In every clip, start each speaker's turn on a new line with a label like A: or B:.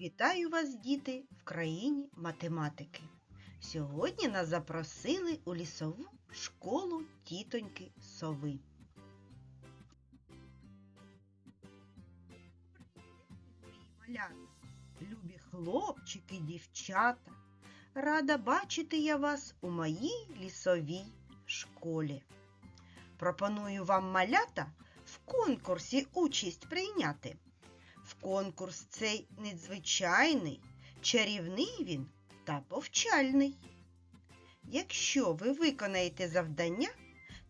A: Вітаю вас, діти, в країні математики. Сьогодні нас запросили у лісову школу тітоньки сови. Любі хлопчики, дівчата, рада бачити я вас у моїй лісовій школі. Пропоную вам малята в конкурсі участь прийняти. Конкурс цей незвичайний, чарівний він та повчальний. Якщо ви виконаєте завдання,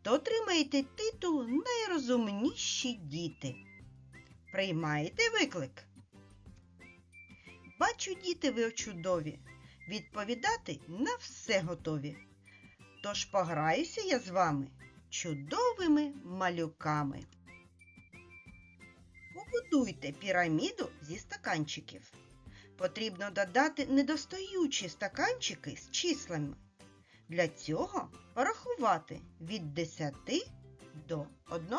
A: то отримаєте титул Найрозумніші діти. Приймаєте виклик? Бачу, діти, ви чудові. Відповідати на все готові. Тож пограюся я з вами чудовими малюками. Побудуйте піраміду зі стаканчиків. Потрібно додати недостаючі стаканчики з числами. Для цього порахувати від 10 до 1.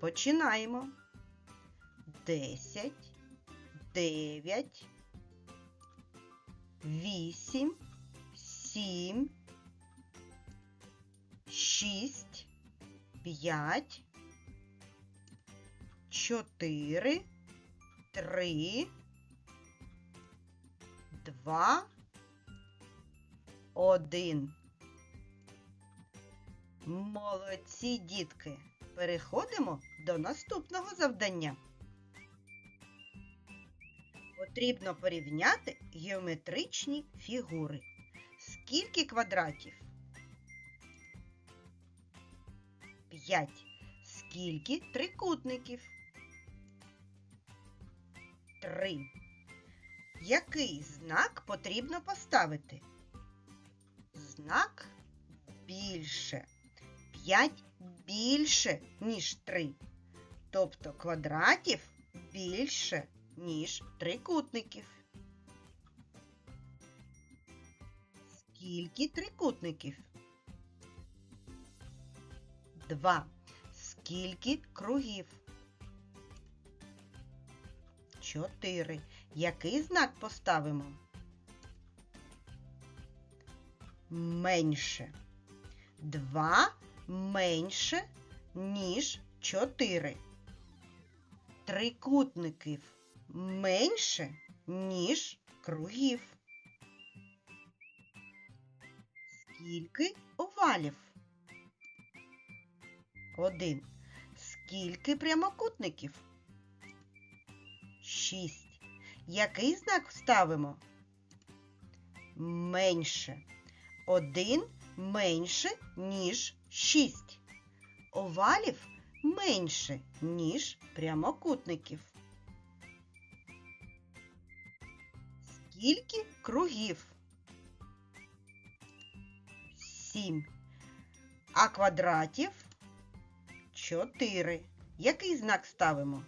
A: Починаємо. 10, 9, 8, 7, 6, 5, 4, 3, 2, 1. Молодці, дітки! Переходимо до наступного завдання. Потрібно порівняти геометричні фігури. Скільки квадратів? 5. Скільки трикутників? 3. Який знак потрібно поставити? Знак більше. 5 більше, ніж 3. Тобто квадратів більше, ніж трикутників. Скільки трикутників? 2. Скільки кругів? 4. Який знак поставимо? Менше. 2 менше, ніж 4. Трикутників менше, ніж кругів. Скільки овалів? Один. Скільки прямокутників? Шість. Який знак ставимо? Менше. Один менше, ніж шість. Овалів менше, ніж прямокутників. Скільки кругів? Сім. А квадратів чотири. Який знак ставимо?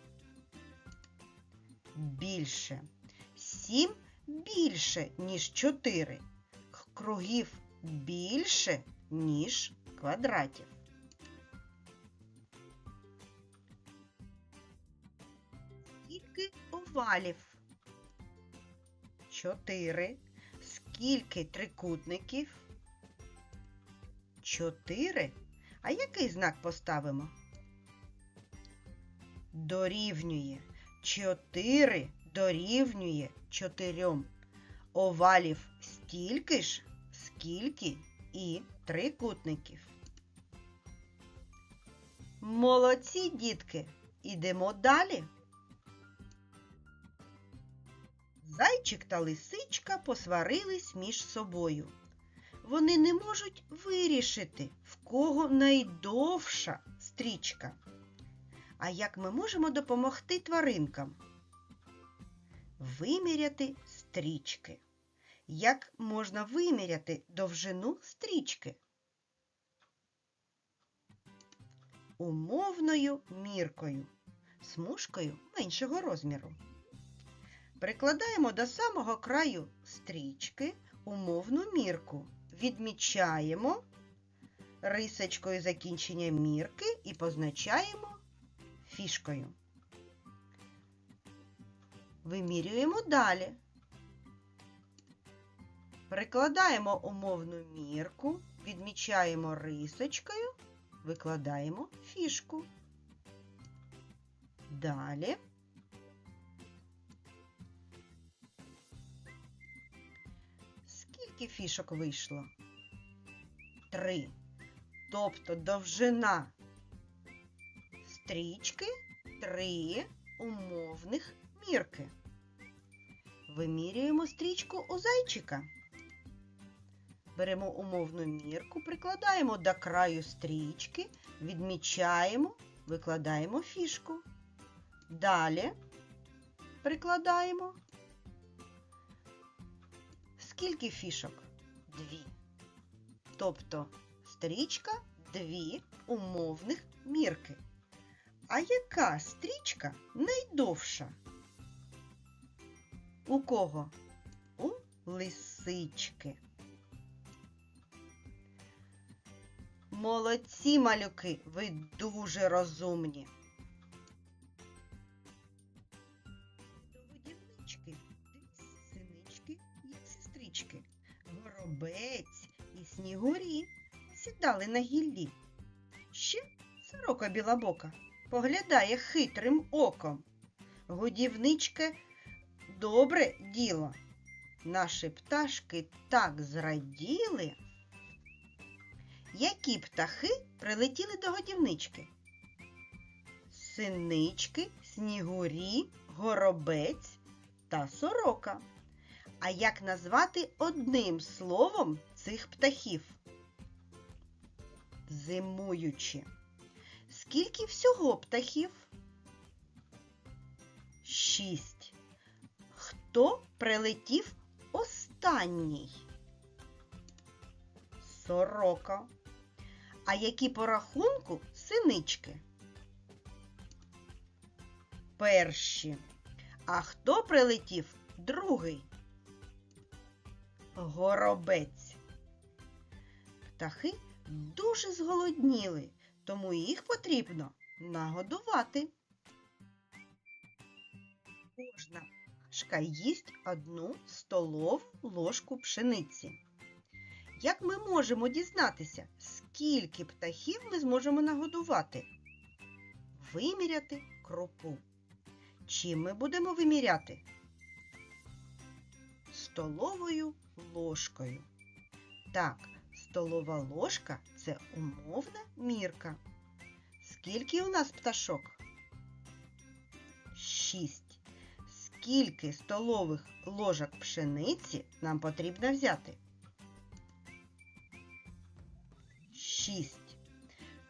A: Більше. Сім більше, ніж чотири. Кругів більше, ніж квадратів. Скільки овалів? Чотири. Скільки трикутників? Чотири. А який знак поставимо? Дорівнює. Чотири дорівнює чотирьом. Овалів стільки ж, скільки і трикутників. Молодці, дітки! Ідемо далі. Зайчик та лисичка посварились між собою. Вони не можуть вирішити, в кого найдовша стрічка. А як ми можемо допомогти тваринкам? Виміряти стрічки. Як можна виміряти довжину стрічки? Умовною міркою, смужкою меншого розміру. Прикладаємо до самого краю стрічки умовну мірку. Відмічаємо рисочкою закінчення мірки і позначаємо фішкою. вимірюємо далі. Прикладаємо умовну мірку, відмічаємо рисочкою, викладаємо фішку. Далі. Скільки фішок вийшло? Три. Тобто довжина стрічки три умовних мірки. Вимірюємо стрічку у зайчика. Беремо умовну мірку, прикладаємо до краю стрічки, відмічаємо, викладаємо фішку. Далі прикладаємо. Скільки фішок? Дві. Тобто стрічка дві умовних мірки. А яка стрічка найдовша? У кого? У лисички. Молодці малюки, ви дуже розумні. До годівнички синички як сестрички. Горобець і снігурі сідали на гіллі. Ще сорока білобока поглядає хитрим оком. Годівничке добре діло. Наші пташки так зраділи. Які птахи прилетіли до годівнички? Синички, снігурі, горобець та сорока. А як назвати одним словом цих птахів? Зимуючі. Скільки всього птахів? Шість. Хто прилетів останній? Сорока. А які по рахунку синички? Перші. А хто прилетів другий? Горобець. Птахи дуже зголодніли, тому їх потрібно нагодувати. Кожна пташка їсть одну столову ложку пшениці. Як ми можемо дізнатися, скільки птахів ми зможемо нагодувати? Виміряти крупу. Чим ми будемо виміряти? Столовою ложкою. Так, столова ложка це умовна мірка. Скільки у нас пташок? Шість. Скільки столових ложок пшениці нам потрібно взяти? Шість.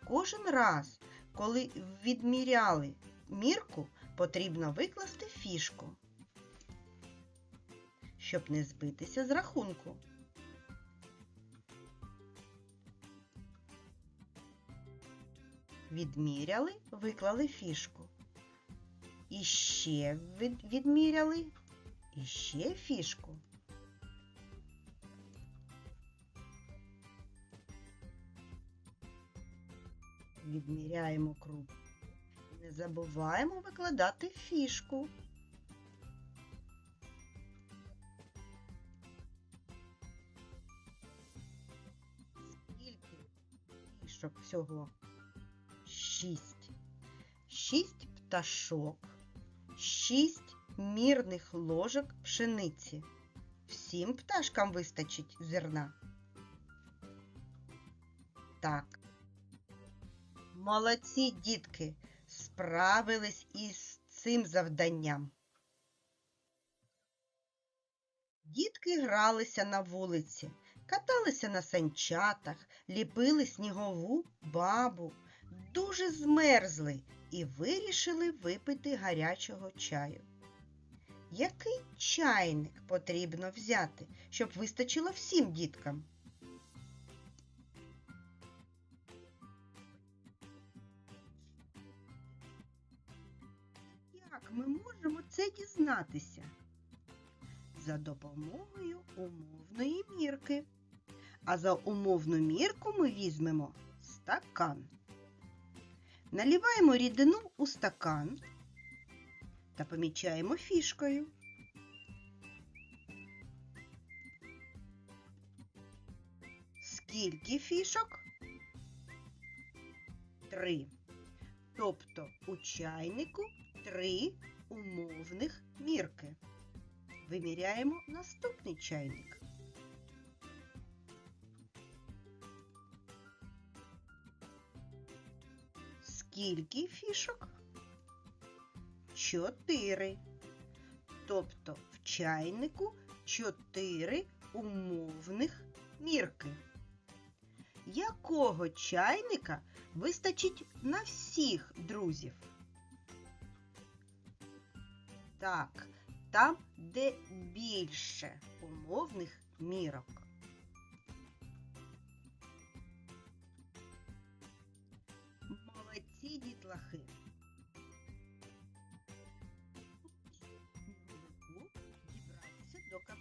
A: Кожен раз, коли відміряли мірку, потрібно викласти фішку, щоб не збитися з рахунку. Відміряли, виклали фішку. І ще відміряли, і ще фішку. Відміряємо круг. Не забуваємо викладати фішку. Скільки фішок всього? Шість. Шість пташок, шість мірних ложок пшениці. Всім пташкам вистачить зерна. Так. Молодці дітки справились із цим завданням. Дітки гралися на вулиці, каталися на санчатах, ліпили снігову бабу, дуже змерзли і вирішили випити гарячого чаю. Який чайник потрібно взяти, щоб вистачило всім діткам? Як ми можемо це дізнатися? За допомогою умовної мірки. А за умовну мірку ми візьмемо стакан. Наліваємо рідину у стакан, та помічаємо фішкою. Скільки фішок? Три. Тобто у чайнику три умовних мірки. Виміряємо наступний чайник. Скільки фішок? Чотири. Тобто в чайнику чотири умовних мірки. Якого чайника вистачить на всіх друзів? Так, там, де більше умовних мірок.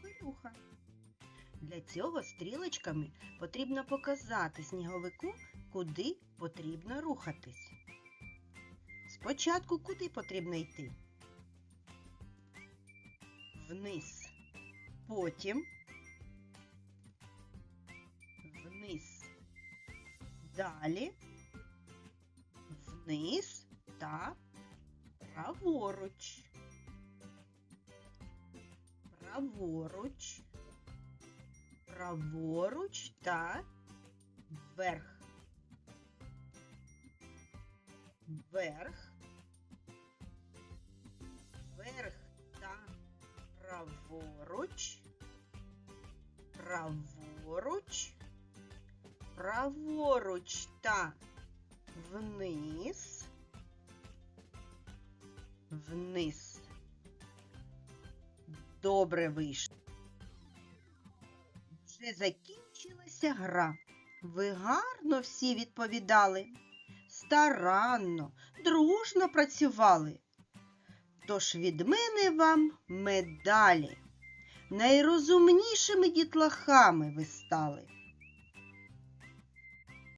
A: Капелюха. Для цього стрілочками потрібно показати сніговику, куди потрібно рухатись. Спочатку куди потрібно йти? Вниз. Потім вниз. Далі вниз та праворуч. Праворуч. Праворуч та вверх. Вверх. Вверх та праворуч. Праворуч. Праворуч та вниз. Вниз. Добре вийшло. Вже закінчилася гра. Ви гарно всі відповідали. Старанно, дружно працювали. Тож від мене вам медалі. Найрозумнішими дітлахами ви стали.